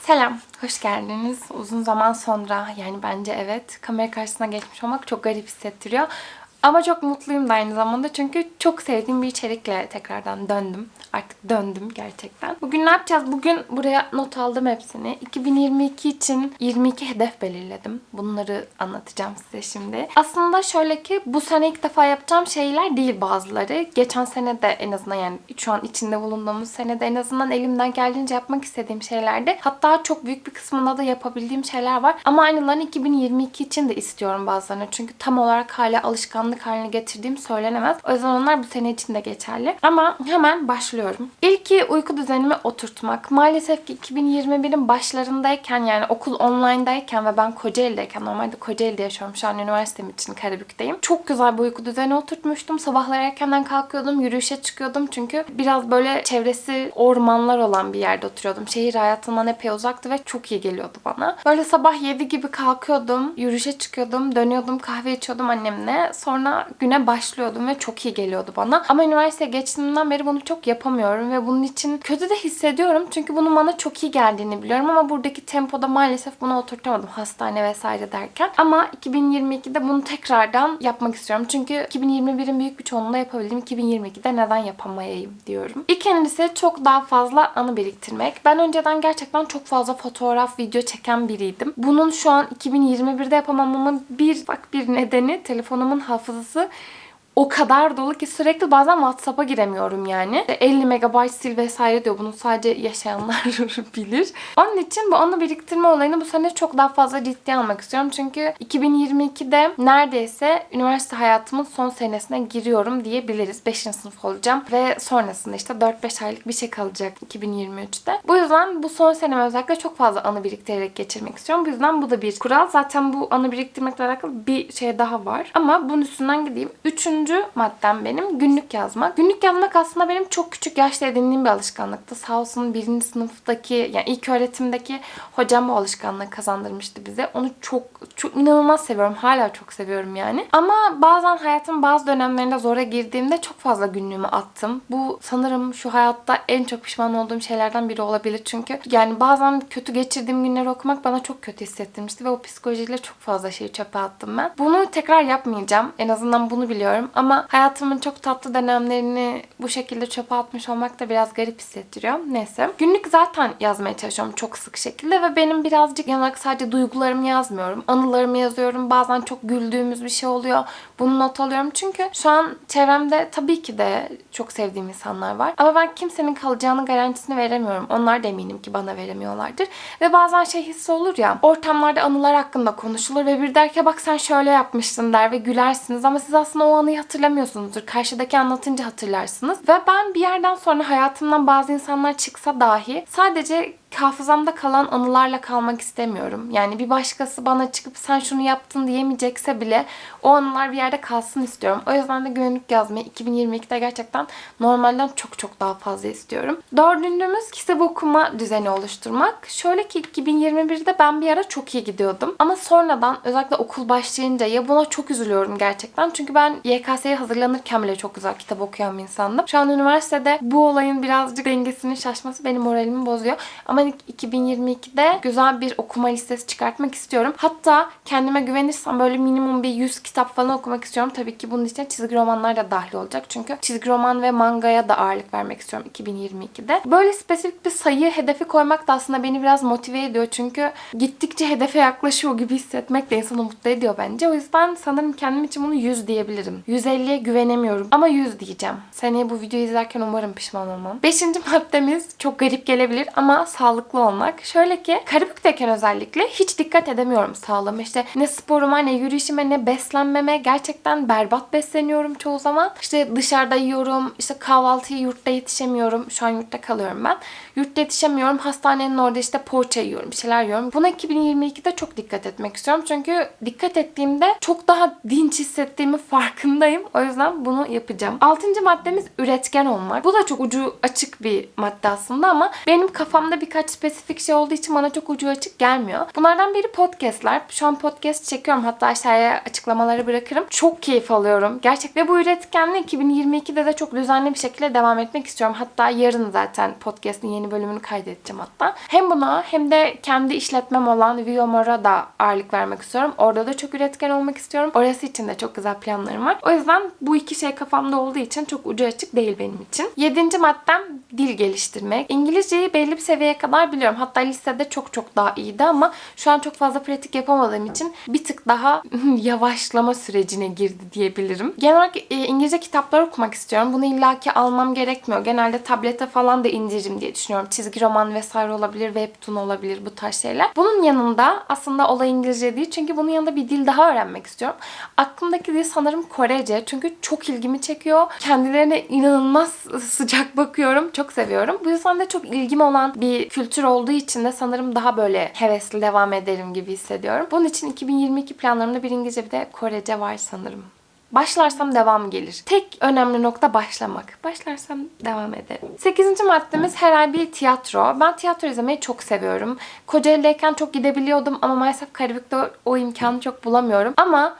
Selam, hoş geldiniz. Uzun zaman sonra yani bence evet kamera karşısına geçmiş olmak çok garip hissettiriyor. Ama çok mutluyum da aynı zamanda çünkü çok sevdiğim bir içerikle tekrardan döndüm. Artık döndüm gerçekten. Bugün ne yapacağız? Bugün buraya not aldım hepsini. 2022 için 22 hedef belirledim. Bunları anlatacağım size şimdi. Aslında şöyle ki bu sene ilk defa yapacağım şeyler değil bazıları. Geçen sene de en azından yani şu an içinde bulunduğumuz senede en azından elimden geldiğince yapmak istediğim şeylerdi. Hatta çok büyük bir kısmında da yapabildiğim şeyler var. Ama aynılarını 2022 için de istiyorum bazılarını. Çünkü tam olarak hala alışkanlık haline getirdiğim söylenemez. O yüzden onlar bu sene için de geçerli. Ama hemen başlıyorum. İlki uyku düzenimi oturtmak. Maalesef ki 2021'in başlarındayken yani okul online'dayken ve ben Kocaeli'deyken normalde Kocaeli'de yaşıyorum. Şu an üniversitem için Karabük'teyim. Çok güzel bir uyku düzeni oturtmuştum. Sabahlar erkenden kalkıyordum. Yürüyüşe çıkıyordum. Çünkü biraz böyle çevresi ormanlar olan bir yerde oturuyordum. Şehir hayatından epey uzaktı ve çok iyi geliyordu bana. Böyle sabah 7 gibi kalkıyordum. Yürüyüşe çıkıyordum. Dönüyordum kahve içiyordum annemle. Sonra güne başlıyordum ve çok iyi geliyordu bana. Ama üniversiteye geçtiğimden beri bunu çok yapamıyorum ve bunun için kötü de hissediyorum. Çünkü bunun bana çok iyi geldiğini biliyorum ama buradaki tempoda maalesef bunu oturtamadım hastane vesaire derken. Ama 2022'de bunu tekrardan yapmak istiyorum. Çünkü 2021'in büyük bir çoğunluğunda yapabildim. 2022'de neden yapamayayım diyorum. İkincisi çok daha fazla anı biriktirmek. Ben önceden gerçekten çok fazla fotoğraf, video çeken biriydim. Bunun şu an 2021'de yapamamamın bir bak bir nedeni telefonumun hafızası fazlası o kadar dolu ki sürekli bazen WhatsApp'a giremiyorum yani. 50 megabayt sil vesaire diyor. Bunu sadece yaşayanlar bilir. Onun için bu anı biriktirme olayını bu sene çok daha fazla ciddiye almak istiyorum. Çünkü 2022'de neredeyse üniversite hayatımın son senesine giriyorum diyebiliriz. 5. sınıf olacağım ve sonrasında işte 4-5 aylık bir şey kalacak 2023'te. Bu yüzden bu son senemi özellikle çok fazla anı biriktirerek geçirmek istiyorum. Bu yüzden bu da bir kural. Zaten bu anı biriktirmekle alakalı bir şey daha var. Ama bunun üstünden gideyim. Üçüncü maddem benim günlük yazmak. Günlük yazmak aslında benim çok küçük yaşta edindiğim bir alışkanlıktı. Sağ olsun birinci sınıftaki yani ilk öğretimdeki hocam bu alışkanlığı kazandırmıştı bize. Onu çok çok inanılmaz seviyorum. Hala çok seviyorum yani. Ama bazen hayatın bazı dönemlerinde zora girdiğimde çok fazla günlüğümü attım. Bu sanırım şu hayatta en çok pişman olduğum şeylerden biri olabilir. Çünkü yani bazen kötü geçirdiğim günleri okumak bana çok kötü hissettirmişti ve o psikolojiyle çok fazla şeyi çöpe attım ben. Bunu tekrar yapmayacağım. En azından bunu biliyorum. Ama hayatımın çok tatlı dönemlerini bu şekilde çöpe atmış olmak da biraz garip hissettiriyor. Neyse. Günlük zaten yazmaya çalışıyorum çok sık şekilde ve benim birazcık yanak sadece duygularımı yazmıyorum. Anılarımı yazıyorum. Bazen çok güldüğümüz bir şey oluyor. Bunu not alıyorum. Çünkü şu an çevremde tabii ki de çok sevdiğim insanlar var. Ama ben kimsenin kalacağını garantisini veremiyorum. Onlar da eminim ki bana veremiyorlardır. Ve bazen şey hissi olur ya. Ortamlarda anılar hakkında konuşulur ve bir der ki bak sen şöyle yapmıştın der ve gülersiniz. Ama siz aslında o anıyı hatırlamıyorsunuzdur. Karşıdaki anlatınca hatırlarsınız. Ve ben bir yerden sonra hayatımdan bazı insanlar çıksa dahi sadece hafızamda kalan anılarla kalmak istemiyorum. Yani bir başkası bana çıkıp sen şunu yaptın diyemeyecekse bile o anılar bir yerde kalsın istiyorum. O yüzden de günlük yazmayı 2022'de gerçekten normalden çok çok daha fazla istiyorum. Dördüncümüz kitap okuma düzeni oluşturmak. Şöyle ki 2021'de ben bir ara çok iyi gidiyordum. Ama sonradan özellikle okul başlayınca ya buna çok üzülüyorum gerçekten. Çünkü ben YKS'ye hazırlanırken bile çok güzel kitap okuyan bir insandım. Şu an üniversitede bu olayın birazcık dengesinin şaşması benim moralimi bozuyor. Ama 2022'de güzel bir okuma listesi çıkartmak istiyorum. Hatta kendime güvenirsem böyle minimum bir 100 kitap falan okumak istiyorum. Tabii ki bunun içine çizgi romanlar da dahil olacak. Çünkü çizgi roman ve mangaya da ağırlık vermek istiyorum 2022'de. Böyle spesifik bir sayı hedefi koymak da aslında beni biraz motive ediyor. Çünkü gittikçe hedefe yaklaşıyor gibi hissetmek de insanı mutlu ediyor bence. O yüzden sanırım kendim için bunu 100 diyebilirim. 150'ye güvenemiyorum ama 100 diyeceğim. Seneye bu videoyu izlerken umarım pişman olmam. Beşinci maddemiz çok garip gelebilir ama sağlıklı olmak. Şöyle ki Karabük'teyken özellikle hiç dikkat edemiyorum sağlığıma. İşte ne sporuma ne yürüyüşüme ne beslenmeme gerçekten berbat besleniyorum çoğu zaman. İşte dışarıda yiyorum. işte kahvaltıyı yurtta yetişemiyorum. Şu an yurtta kalıyorum ben. Yurtta yetişemiyorum. Hastanenin orada işte poğaça yiyorum. Bir şeyler yiyorum. Buna 2022'de çok dikkat etmek istiyorum. Çünkü dikkat ettiğimde çok daha dinç hissettiğimi farkındayım. O yüzden bunu yapacağım. Altıncı maddemiz üretken olmak. Bu da çok ucu açık bir madde aslında ama benim kafamda birkaç birkaç spesifik şey olduğu için bana çok ucu açık gelmiyor. Bunlardan biri podcastler. Şu an podcast çekiyorum. Hatta aşağıya açıklamaları bırakırım. Çok keyif alıyorum. Gerçekten bu üretkenliği 2022'de de çok düzenli bir şekilde devam etmek istiyorum. Hatta yarın zaten podcast'in yeni bölümünü kaydedeceğim hatta. Hem buna hem de kendi işletmem olan Viomor'a da ağırlık vermek istiyorum. Orada da çok üretken olmak istiyorum. Orası için de çok güzel planlarım var. O yüzden bu iki şey kafamda olduğu için çok ucu açık değil benim için. Yedinci maddem dil geliştirmek. İngilizceyi belli bir seviyeye kadar biliyorum. Hatta lisede çok çok daha iyiydi ama şu an çok fazla pratik yapamadığım için bir tık daha yavaşlama sürecine girdi diyebilirim. Genel olarak e, İngilizce kitaplar okumak istiyorum. Bunu illaki almam gerekmiyor. Genelde tablete falan da indiririm diye düşünüyorum. Çizgi roman vesaire olabilir, webtoon olabilir bu tarz şeyler. Bunun yanında aslında olay İngilizce değil. Çünkü bunun yanında bir dil daha öğrenmek istiyorum. Aklımdaki dil sanırım Korece. Çünkü çok ilgimi çekiyor. Kendilerine inanılmaz sıcak bakıyorum. Çok seviyorum. Bu yüzden de çok ilgim olan bir kültür olduğu için de sanırım daha böyle hevesli devam ederim gibi hissediyorum. Bunun için 2022 planlarımda bir İngilizce bir de Korece var sanırım. Başlarsam devam gelir. Tek önemli nokta başlamak. Başlarsam devam ederim. Sekizinci maddemiz her ay bir tiyatro. Ben tiyatro izlemeyi çok seviyorum. Kocaeli'deyken çok gidebiliyordum ama maalesef Karabük'te o imkanı çok bulamıyorum. Ama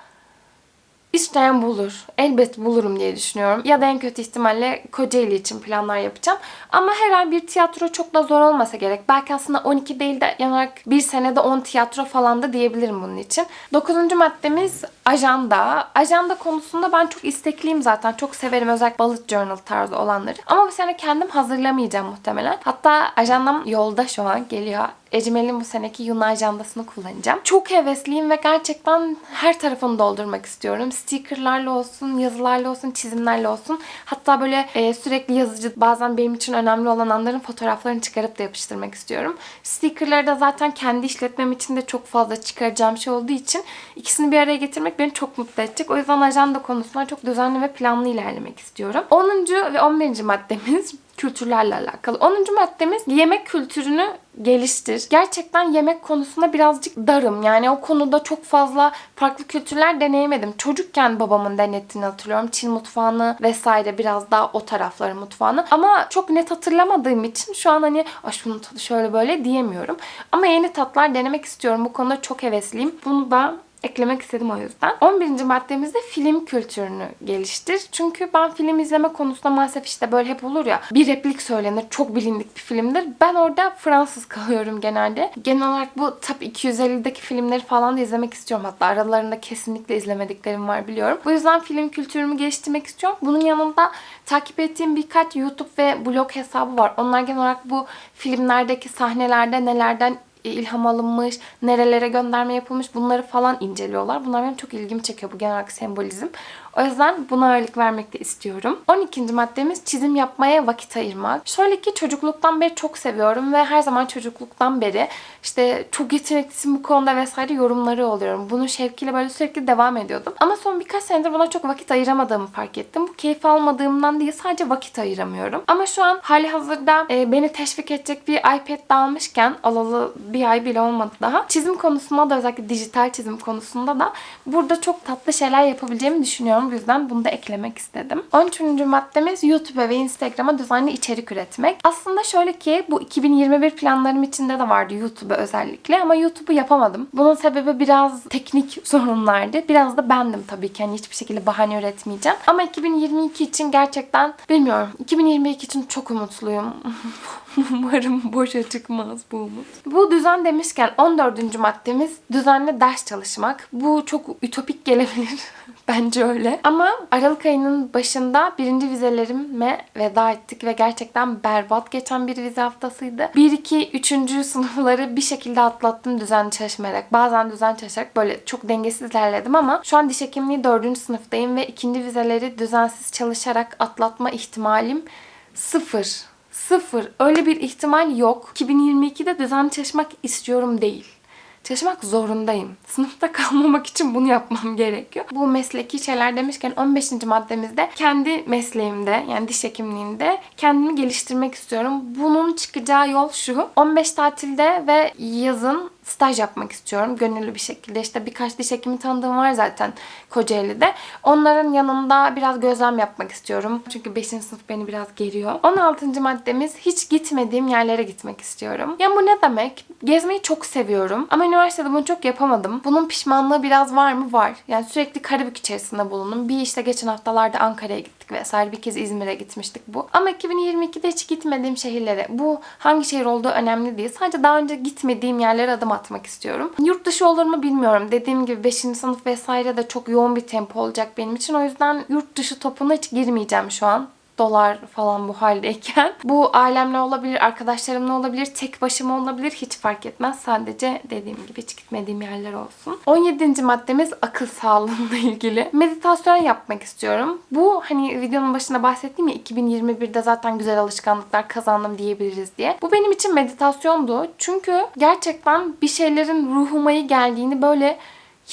İsteyen bulur. Elbet bulurum diye düşünüyorum. Ya da en kötü ihtimalle Kocaeli için planlar yapacağım. Ama her ay bir tiyatro çok da zor olmasa gerek. Belki aslında 12 değil de olarak bir senede 10 tiyatro falan da diyebilirim bunun için. Dokuzuncu maddemiz ajanda. Ajanda konusunda ben çok istekliyim zaten. Çok severim özellikle bullet journal tarzı olanları. Ama bu sene kendim hazırlamayacağım muhtemelen. Hatta ajandam yolda şu an geliyor. Ecmel'in bu seneki Yunan ajandasını kullanacağım. Çok hevesliyim ve gerçekten her tarafını doldurmak istiyorum. Stickerlarla olsun, yazılarla olsun, çizimlerle olsun. Hatta böyle e, sürekli yazıcı bazen benim için önemli olan anların fotoğraflarını çıkarıp da yapıştırmak istiyorum. Stickerları da zaten kendi işletmem için de çok fazla çıkaracağım şey olduğu için ikisini bir araya getirmek beni çok mutlu edecek. O yüzden ajanda konusunda çok düzenli ve planlı ilerlemek istiyorum. 10. ve 11. maddemiz kültürlerle alakalı. 10. maddemiz yemek kültürünü geliştir. Gerçekten yemek konusunda birazcık darım. Yani o konuda çok fazla farklı kültürler deneyemedim. Çocukken babamın denettiğini hatırlıyorum. Çin mutfağını vesaire biraz daha o tarafları mutfağını. Ama çok net hatırlamadığım için şu an hani şunun tadı şöyle böyle diyemiyorum. Ama yeni tatlar denemek istiyorum. Bu konuda çok hevesliyim. Bunu da eklemek istedim o yüzden. 11. maddemizde film kültürünü geliştir. Çünkü ben film izleme konusunda maalesef işte böyle hep olur ya bir replik söylenir çok bilindik bir filmdir. Ben orada Fransız kalıyorum genelde. Genel olarak bu Top 250'deki filmleri falan da izlemek istiyorum. Hatta aralarında kesinlikle izlemediklerim var biliyorum. Bu yüzden film kültürümü geliştirmek istiyorum. Bunun yanında takip ettiğim birkaç YouTube ve blog hesabı var. Onlar genel olarak bu filmlerdeki sahnelerde nelerden ilham alınmış, nerelere gönderme yapılmış bunları falan inceliyorlar. Bunlar benim çok ilgimi çekiyor bu genel sembolizm. O yüzden buna ağırlık vermek de istiyorum. 12. maddemiz çizim yapmaya vakit ayırmak. Şöyle ki çocukluktan beri çok seviyorum ve her zaman çocukluktan beri işte çok yeteneklisin bu konuda vesaire yorumları oluyorum. Bunun şevkiyle böyle sürekli devam ediyordum. Ama son birkaç senedir buna çok vakit ayıramadığımı fark ettim. Bu keyif almadığımdan değil sadece vakit ayıramıyorum. Ama şu an hali hazırda e, beni teşvik edecek bir iPad de almışken alalı bir ay bile olmadı daha. Çizim konusunda da özellikle dijital çizim konusunda da burada çok tatlı şeyler yapabileceğimi düşünüyorum. Bu yüzden bunu da eklemek istedim. 13. maddemiz YouTube ve Instagram'a düzenli içerik üretmek. Aslında şöyle ki bu 2021 planlarım içinde de vardı YouTube'a özellikle ama YouTube'u yapamadım. Bunun sebebi biraz teknik sorunlardı. Biraz da bendim tabii ki. Yani hiçbir şekilde bahane üretmeyeceğim. Ama 2022 için gerçekten bilmiyorum. 2022 için çok umutluyum. Umarım boşa çıkmaz bu umut. Bu düzen demişken 14. maddemiz düzenli ders çalışmak. Bu çok ütopik gelebilir. Bence öyle. Ama Aralık ayının başında birinci vizelerime veda ettik ve gerçekten berbat geçen bir vize haftasıydı. 1, 2, 3. sınıfları bir şekilde atlattım düzenli çalışmayarak. Bazen düzenli çalışarak böyle çok dengesiz ilerledim ama şu an diş hekimliği 4. sınıftayım ve ikinci vizeleri düzensiz çalışarak atlatma ihtimalim sıfır. Sıfır. Öyle bir ihtimal yok. 2022'de düzenli çalışmak istiyorum değil. Çalışmak zorundayım. Sınıfta kalmamak için bunu yapmam gerekiyor. Bu mesleki şeyler demişken 15. maddemizde kendi mesleğimde yani diş hekimliğinde kendimi geliştirmek istiyorum. Bunun çıkacağı yol şu. 15 tatilde ve yazın staj yapmak istiyorum. Gönüllü bir şekilde. İşte birkaç diş hekimi tanıdığım var zaten Kocaeli'de. Onların yanında biraz gözlem yapmak istiyorum. Çünkü 5. sınıf beni biraz geriyor. 16. maddemiz hiç gitmediğim yerlere gitmek istiyorum. Ya bu ne demek? Gezmeyi çok seviyorum. Ama üniversitede bunu çok yapamadım. Bunun pişmanlığı biraz var mı? Var. Yani sürekli Karabük içerisinde bulundum. Bir işte geçen haftalarda Ankara'ya gittik vesaire. Bir kez İzmir'e gitmiştik bu. Ama 2022'de hiç gitmediğim şehirlere. Bu hangi şehir olduğu önemli değil. Sadece daha önce gitmediğim yerlere adım atmak istiyorum. Yurt dışı olur mu bilmiyorum. Dediğim gibi 5. sınıf vesaire de çok yoğun bir tempo olacak benim için. O yüzden yurt dışı topuna hiç girmeyeceğim şu an dolar falan bu haldeyken. Bu ailemle olabilir, arkadaşlarımla olabilir, tek başıma olabilir hiç fark etmez. Sadece dediğim gibi hiç gitmediğim yerler olsun. 17. maddemiz akıl sağlığıyla ilgili. Meditasyon yapmak istiyorum. Bu hani videonun başında bahsettiğim ya 2021'de zaten güzel alışkanlıklar kazandım diyebiliriz diye. Bu benim için meditasyondu. Çünkü gerçekten bir şeylerin ruhuma iyi geldiğini böyle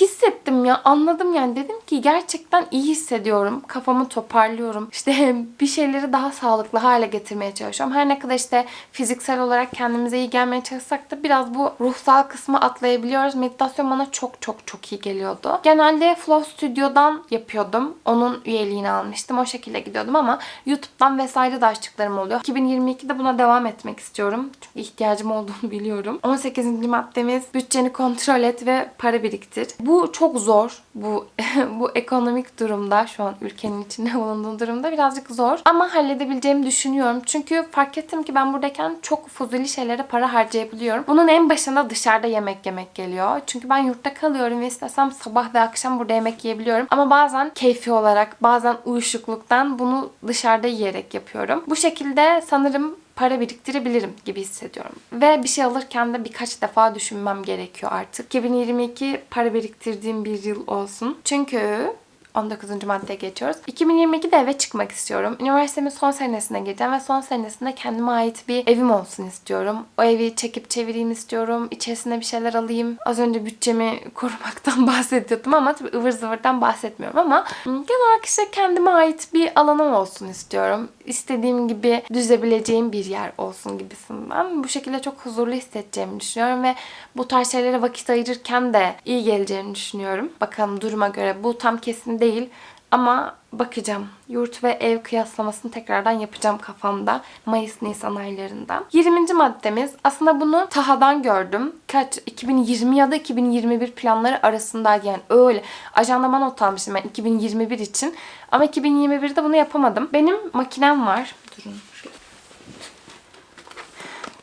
hissettim ya anladım yani. Dedim ki gerçekten iyi hissediyorum kafamı toparlıyorum. İşte bir şeyleri daha sağlıklı hale getirmeye çalışıyorum. Her ne kadar işte fiziksel olarak kendimize iyi gelmeye çalışsak da biraz bu ruhsal kısmı atlayabiliyoruz. Meditasyon bana çok çok çok iyi geliyordu. Genelde Flow Studio'dan yapıyordum. Onun üyeliğini almıştım. O şekilde gidiyordum ama YouTube'dan vesaire de açtıklarım oluyor. 2022'de buna devam etmek istiyorum. Çünkü ihtiyacım olduğunu biliyorum. 18. maddemiz bütçeni kontrol et ve para biriktir bu çok zor. Bu bu ekonomik durumda şu an ülkenin içinde bulunduğu durumda birazcık zor. Ama halledebileceğimi düşünüyorum. Çünkü fark ettim ki ben buradayken çok fuzuli şeylere para harcayabiliyorum. Bunun en başında dışarıda yemek yemek geliyor. Çünkü ben yurtta kalıyorum ve istesem sabah ve akşam burada yemek yiyebiliyorum. Ama bazen keyfi olarak, bazen uyuşukluktan bunu dışarıda yiyerek yapıyorum. Bu şekilde sanırım para biriktirebilirim gibi hissediyorum. Ve bir şey alırken de birkaç defa düşünmem gerekiyor artık. 2022 para biriktirdiğim bir yıl olsun. Çünkü 19. maddeye geçiyoruz. 2022'de eve çıkmak istiyorum. Üniversitemin son senesine gireceğim ve son senesinde kendime ait bir evim olsun istiyorum. O evi çekip çevireyim istiyorum. İçerisine bir şeyler alayım. Az önce bütçemi korumaktan bahsediyordum ama tabii ıvır zıvırdan bahsetmiyorum ama genel olarak işte kendime ait bir alanım olsun istiyorum. İstediğim gibi düzebileceğim bir yer olsun gibisinden. Bu şekilde çok huzurlu hissedeceğimi düşünüyorum ve bu tarz şeylere vakit ayırırken de iyi geleceğini düşünüyorum. Bakalım duruma göre. Bu tam kesin değil ama bakacağım. Yurt ve ev kıyaslamasını tekrardan yapacağım kafamda. Mayıs-Nisan aylarında. 20. maddemiz aslında bunu Taha'dan gördüm. Kaç? 2020 ya da 2021 planları arasındaydı yani öyle. Ajandama not almıştım ben 2021 için. Ama 2021'de bunu yapamadım. Benim makinem var. Durun.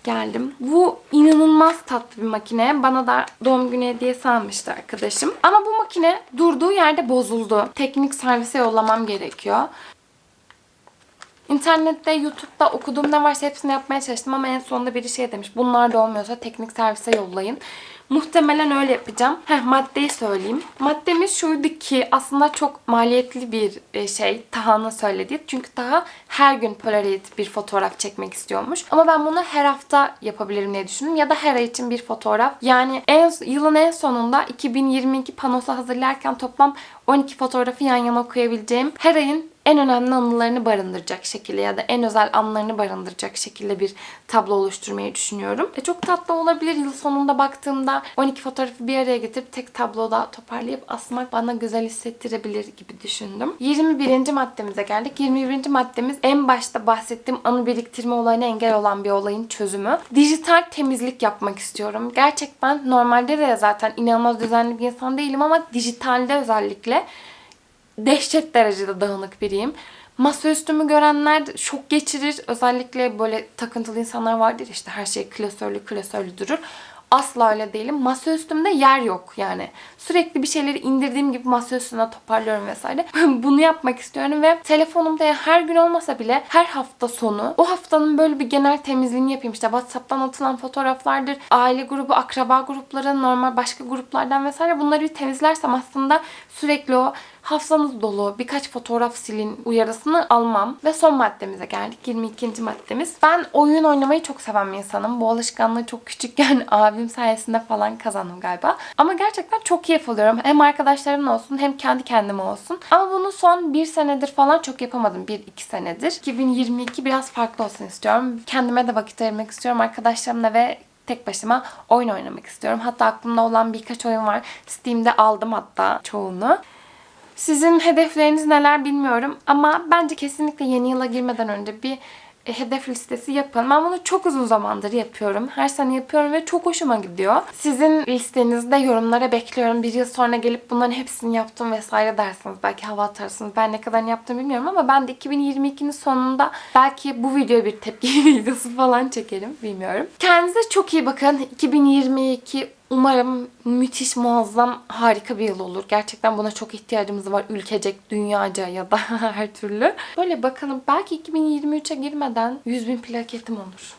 Geldim. Bu inanılmaz tatlı bir makine. Bana da doğum günü hediyesi almıştı arkadaşım. Ama bu makine durduğu yerde bozuldu. Teknik servise yollamam gerekiyor. İnternette, YouTube'da okuduğum ne varsa hepsini yapmaya çalıştım ama en sonunda biri şey demiş. Bunlar da olmuyorsa teknik servise yollayın. Muhtemelen öyle yapacağım. Heh, maddeyi söyleyeyim. Maddemiz şuydu ki aslında çok maliyetli bir e, şey. Taha'nın söylediği. Çünkü Taha her gün Polaroid bir fotoğraf çekmek istiyormuş. Ama ben bunu her hafta yapabilirim diye düşündüm. Ya da her ay için bir fotoğraf. Yani en, yılın en sonunda 2022 panosu hazırlarken toplam 12 fotoğrafı yan yana koyabileceğim her ayın en önemli anılarını barındıracak şekilde ya da en özel anlarını barındıracak şekilde bir tablo oluşturmayı düşünüyorum. E çok tatlı olabilir. Yıl sonunda baktığımda 12 fotoğrafı bir araya getirip tek tabloda toparlayıp asmak bana güzel hissettirebilir gibi düşündüm. 21. maddemize geldik. 21. maddemiz en başta bahsettiğim anı biriktirme olayına engel olan bir olayın çözümü. Dijital temizlik yapmak istiyorum. Gerçekten normalde de zaten inanılmaz düzenli bir insan değilim ama dijitalde özellikle dehşet derecede dağınık biriyim. Masaüstümü görenler şok geçirir. Özellikle böyle takıntılı insanlar vardır işte her şey klasörlü klasörlü durur. Asla öyle değilim. Masa üstümde yer yok yani. Sürekli bir şeyleri indirdiğim gibi masa üstüne toparlıyorum vesaire. Bunu yapmak istiyorum ve telefonumda her gün olmasa bile her hafta sonu o haftanın böyle bir genel temizliğini yapayım. İşte WhatsApp'tan atılan fotoğraflardır, aile grubu, akraba grupları, normal başka gruplardan vesaire bunları bir temizlersem aslında sürekli o hafızanız dolu birkaç fotoğraf silin uyarısını almam. Ve son maddemize geldik. 22. maddemiz. Ben oyun oynamayı çok seven bir insanım. Bu alışkanlığı çok küçükken abim sayesinde falan kazandım galiba. Ama gerçekten çok keyif alıyorum. Hem arkadaşlarımla olsun hem kendi kendime olsun. Ama bunu son bir senedir falan çok yapamadım. Bir iki senedir. 2022 biraz farklı olsun istiyorum. Kendime de vakit ayırmak istiyorum. Arkadaşlarımla ve tek başıma oyun oynamak istiyorum. Hatta aklımda olan birkaç oyun var. Steam'de aldım hatta çoğunu. Sizin hedefleriniz neler bilmiyorum ama bence kesinlikle yeni yıla girmeden önce bir e, hedef listesi yapın. Ben bunu çok uzun zamandır yapıyorum. Her sene yapıyorum ve çok hoşuma gidiyor. Sizin listenizde yorumlara bekliyorum. Bir yıl sonra gelip bunların hepsini yaptım vesaire dersiniz. Belki hava atarsınız. Ben ne kadarını yaptım bilmiyorum ama ben de 2022'nin sonunda belki bu videoya bir tepki videosu falan çekerim. Bilmiyorum. Kendinize çok iyi bakın. 2022 Umarım müthiş, muazzam, harika bir yıl olur. Gerçekten buna çok ihtiyacımız var. Ülkecek, dünyaca ya da her türlü. Böyle bakalım. Belki 2023'e girmeden 100 bin plaketim olur.